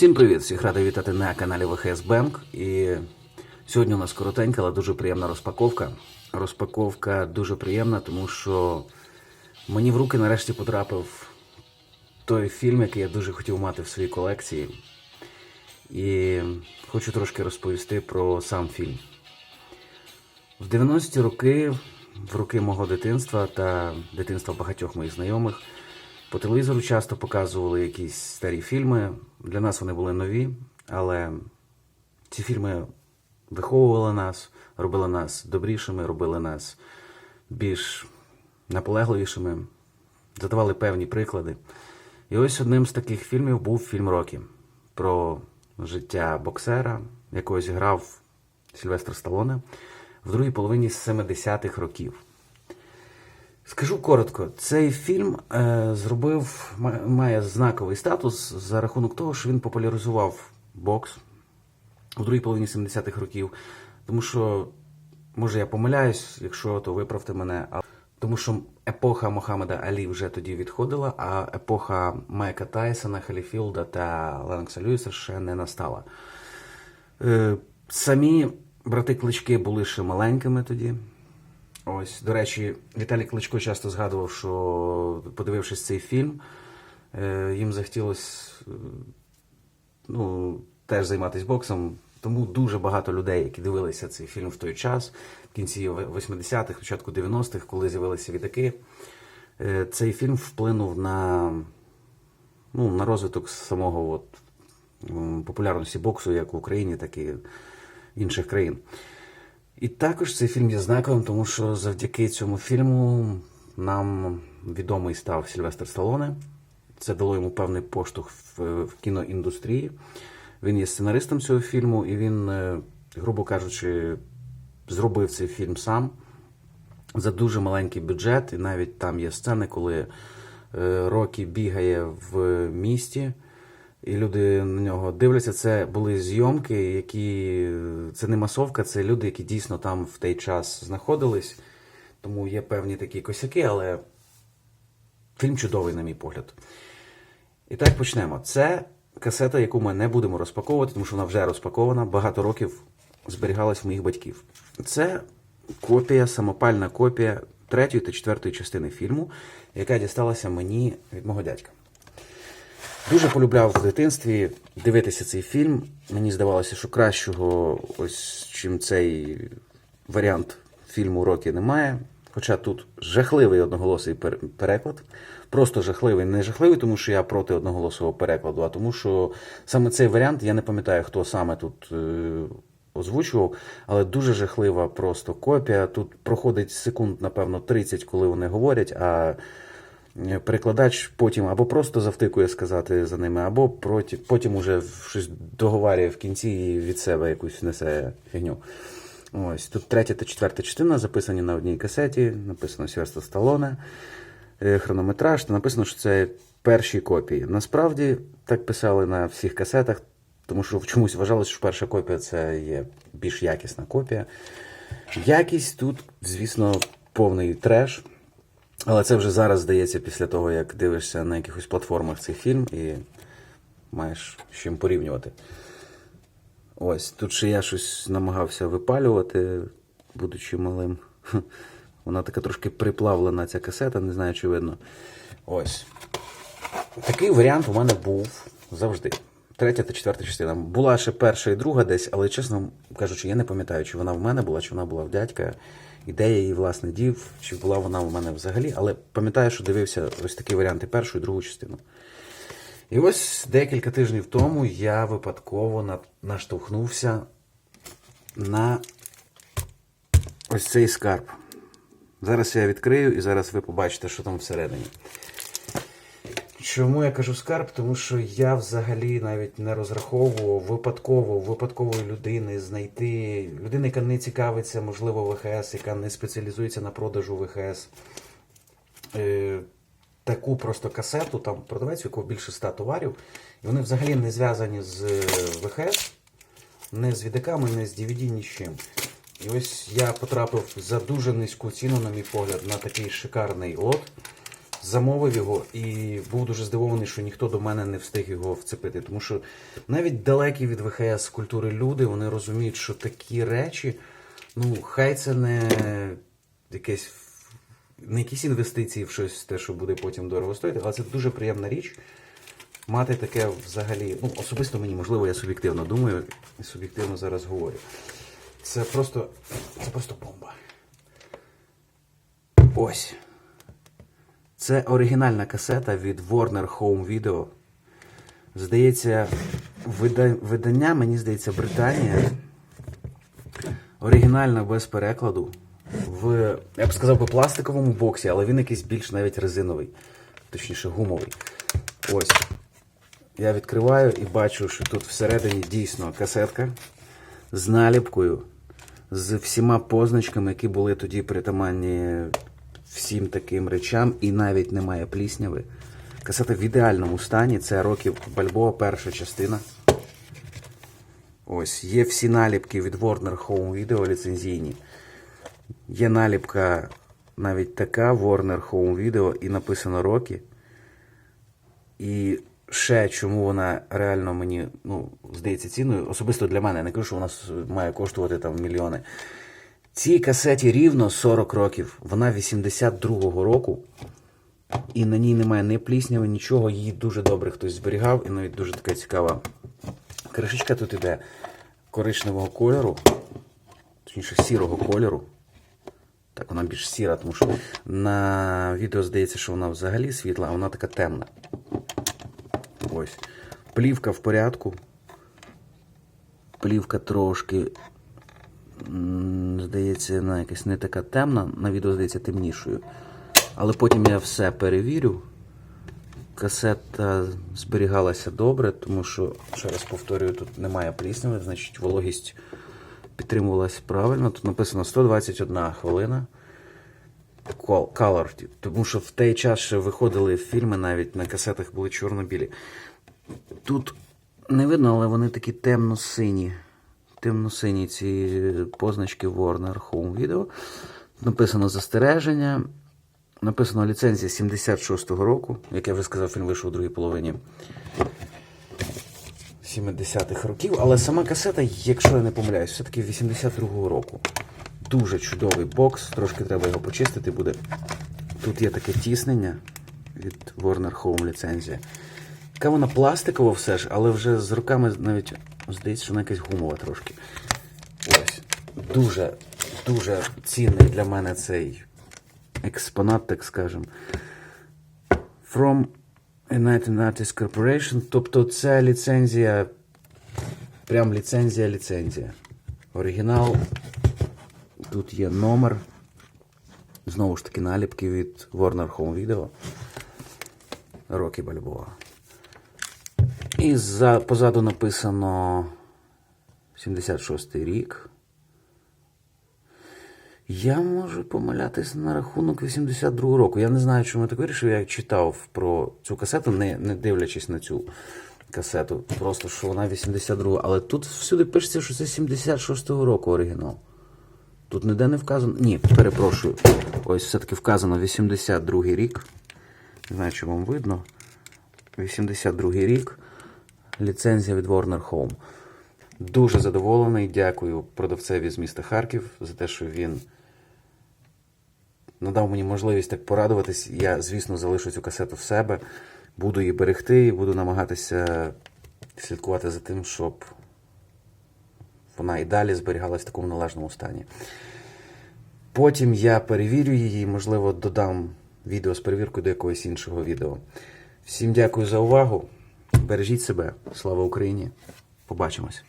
Всім привіт! Всіх радий вітати на каналі ВХС Бенк. І сьогодні у нас коротенька, але дуже приємна розпаковка. Розпаковка дуже приємна, тому що мені в руки нарешті потрапив той фільм, який я дуже хотів мати в своїй колекції. І хочу трошки розповісти про сам фільм. В 90-ті роки, в роки мого дитинства та дитинства багатьох моїх знайомих, по телевізору часто показували якісь старі фільми. Для нас вони були нові, але ці фільми виховували нас, робили нас добрішими, робили нас більш наполегливішими, задавали певні приклади. І ось одним з таких фільмів був фільм Рокі про життя боксера, якого зіграв Сільвестр Сталоне в другій половині 70-х років. Скажу коротко, цей фільм е, зробив, має знаковий статус за рахунок того, що він популяризував бокс у другій половині 70-х років. Тому що, може, я помиляюсь, якщо то виправте мене. а- Тому що епоха Мохаммеда Алі вже тоді відходила, а епоха Майка Тайсона, Халіфілда та Ленокса Льюіса ще не настала. Е, Самі брати Клички були ще маленькими тоді. Ось, до речі, Віталій Кличко часто згадував, що подивившись цей фільм, е, їм захотілося е, ну, теж займатися боксом. Тому дуже багато людей, які дивилися цей фільм в той час, в кінці 80-х, початку 90-х, коли з'явилися відаки, е, цей фільм вплинув на, ну, на розвиток самого от, популярності боксу як в Україні, так і інших країн. І також цей фільм є знаковим, тому що завдяки цьому фільму нам відомий став Сільвестр Сталоне. Це дало йому певний поштовх в, кіноіндустрії. Він є сценаристом цього фільму, і він, е, грубо кажучи, зробив цей фільм сам за дуже маленький бюджет. І навіть там є сцени, коли е, Рокі бігає в місті, і люди на нього дивляться. Це були зйомки, які це не масовка, це люди, які дійсно там в той час знаходились. Тому є певні такі косяки, але фільм чудовий, на мій погляд. І так почнемо. Це касета, яку ми не будемо розпаковувати, тому що вона вже розпакована. Багато років зберігалась в моїх батьків. Це копія, самопальна копія третьої та четвертої частини фільму, яка дісталася мені від мого дядька. Дуже полюбляв в дитинстві дивитися цей фільм. Мені здавалося, що кращого, ось чим цей варіант фільму Рокі немає. Хоча тут жахливий одноголосий пер- переклад. Просто жахливий. Не жахливий, тому що я проти одноголосового перекладу, а тому, що саме цей варіант, я не пам'ятаю, хто саме тут е, озвучував, але дуже жахлива просто копія. Тут проходить секунд, напевно, 30, коли вони говорять, а перекладач потім або просто завтикує сказати за ними, або проти, потім уже щось договарює в кінці і від себе якусь несе фігню. Ось тут третя та четверта частина записані на одній касеті, написано Сверсто Сталоне, е, хронометраж, та написано, що це перші копії. Насправді так писали на всіх касетах, тому що чомусь вважалося, що перша копія це є більш якісна копія. Якість тут, звісно, повний треш. Але це вже зараз здається після того, як дивишся на якихось платформах цей фільм і маєш з чим порівнювати. Ось, тут ще я щось намагався випалювати, будучи малим. Вона така трошки приплавлена, ця касета, не знаю, чи видно. Ось. Такий варіант у мене був завжди. Третя та четверта частина. Була ще перша і друга десь, але чесно кажучи, я не пам'ятаю, чи вона в мене була, чи вона була в дядька. І де я її, власне, дів, чи була вона у мене взагалі. Але пам'ятаю, що дивився ось такі варіанти першу і другу частину. І ось декілька тижнів тому я випадково на- наштовхнувся на ось цей скарб. Зараз я відкрию і зараз ви побачите, що там всередині. Чому я кажу скарб? Тому що я взагалі навіть не розраховував випадково випадкової людини знайти людини, яка не цікавиться, можливо, ВХС, яка не спеціалізується на продажу ВХС. Е, таку просто касету, там продавець, у якого більше 100 товарів, і вони взагалі не зв'язані з е, ВХС, не з відиками, не з DVD, ні з чим. І ось я потрапив за дуже низьку ціну, на мій погляд, на такий шикарний лот. Замовив його і був дуже здивований, що ніхто до мене не встиг його вцепити. Тому що навіть далекі від ВХС культури люди вони розуміють, що такі речі, ну, хай це не якесь не якісь інвестиції в щось, те, що буде потім дорого стоїти, але це дуже приємна річ. Мати таке взагалі, ну, особисто мені, можливо, я суб'єктивно думаю і суб'єктивно зараз говорю. Це просто, це просто бомба. Ось. Це оригінальна касета від Warner Home Video. Здається, вида- видання, мені здається, Британія. Оригінальна без перекладу. В, я б сказав, би, пластиковому боксі, але він якийсь більш навіть резиновий, точніше гумовий. Ось. Я відкриваю і бачу, що тут всередині дійсно касетка з наліпкою, з всіма позначками, які були тоді притаманні всім таким речам, і навіть немає плісняви. Касета в ідеальному стані. Це років Бальбоа, перша частина. Ось, є всі наліпки від Warner Home Video ліцензійні. Є наліпка навіть така Warner Home Video і написано роки. І ще чому вона реально мені ну, здається цінною, особисто для мене, я не кажу, що вона має коштувати там мільйони. Цій касеті рівно 40 років. Вона 82-го року, і на ній немає ні плісняви, нічого. Її дуже добре хтось зберігав, і навіть дуже така цікава. Кришечка тут іде коричневого кольору, точніше сірого кольору. Так, вона більш сіра, тому що на відео здається, що вона взагалі світла, а вона така темна. Ось. Плівка в порядку. Плівка трошки, здається, вона якась не така темна, на відео здається темнішою. Але потім я все перевірю. Касета зберігалася добре, тому що, ще раз повторюю, тут немає плісняви, значить вологість підтримувалась правильно. Тут написано 121 хвилина. Color, тому що в той час ще виходили фільми, навіть на касетах були чорно-білі. Тут не видно, але вони такі темно-сині. Темно-сині ці позначки Warner Home Video. Написано застереження. Написано ліцензія 76-го року. Як я вже сказав, фільм вийшов у другій половині 70-х років. Але сама касета, якщо я не помиляюсь, все-таки 82-го року. Дуже чудовий бокс, трошки треба його почистити буде. Тут є таке тіснення від Warner Home ліцензія. Яка вона пластикова все ж, але вже з роками навіть здається, що вона якась гумова трошки. Ось. Дуже, дуже цінний для мене цей експонат, так скажем. From United Artists Corporation. Тобто це ліцензія. Прям ліцензія, ліцензія. Оригінал. Тут є номер. Знову ж таки, наліпки від Warner Home Video. Рокі Бальбоа. І за, позаду написано 76 рік. Я можу помилятися на рахунок 82 року. Я не знаю, чому я так вирішив. Я читав про цю касету, не, не дивлячись на цю касету. Просто що вона 82. Але тут всюди пишеться, що це 76-го року оригінал. Тут ніде не вказано. Ні, перепрошую. Ось все-таки вказано 82 рік. Не знаю, чи вам видно. 82 рік. Ліцензія від Warner Home. Дуже задоволений. Дякую продавцеві з міста Харків за те, що він надав мені можливість так порадуватись. Я, звісно, залишу цю касету в себе. Буду її берегти і буду намагатися слідкувати за тим, щоб вона і далі зберігалась в такому належному стані. Потім я перевірю її, можливо, додам відео з перевіркою до якогось іншого відео. Всім дякую за увагу. Бережіть себе. Слава Україні! Побачимось!